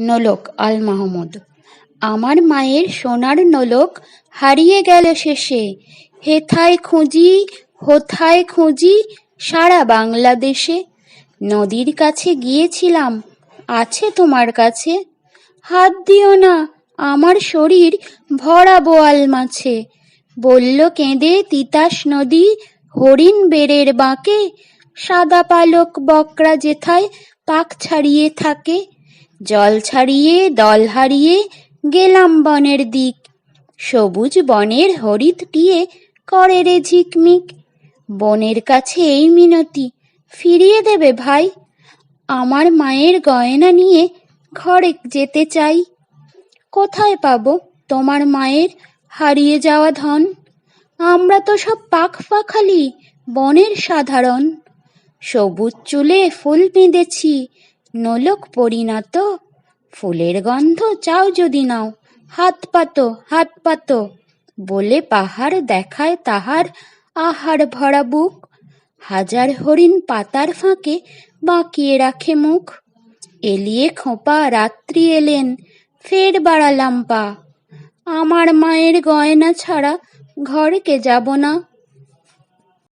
নোলক আল মাহমুদ। আমার মায়ের সোনার নোলক হারিয়ে গেল শেষে। হেথায় খুঁজি, হোথায় খুঁজি সারা বাংলাদেশে। নদীর কাছে গিয়েছিলাম, আছে তোমার কাছে। হাত দিও না, আমার শরীর ভরা বোয়াল মাছে। বলল কেঁদে তিতাস নদী হরিণ বেড়ের বাঁকে। সাদা পালক বকরা যেথায় পাক ছাড়িয়ে থাকে। জল ছাড়িয়ে, দল হারিয়ে গেলাম বনের দিক। সবুজ বনের হরিৎ টিয়ে করে রে ঝিকমিক। বনের কাছে এই মিনতি, ফিরিয়ে দেবে ভাই। আমার মায়ের গয়না নিয়ে ঘরে যেতে চাই। কোথায় পাব তোমার মায়ের হারিয়ে যাওয়া ধন? আমরা তো সব পাখ পাখালি, বনের সাধারণ। সবুজ চুলে ফুল বেঁধেছি নোলক পরিণত। ফুলের গন্ধ চাও যদি নাও, হাত পাতো হাত পাতো। বলে পাহাড় দেখায় তাহার আহার ভরা বুক। হাজার হরিণ পাতার ফাঁকে বাঁকিয়ে রাখে মুখ। এলিয়ে খোঁপা রাত্রি এলেন, ফের বাড়ালাম পা। আমার মায়ের গয়না ছাড়া ঘরকে যাব না।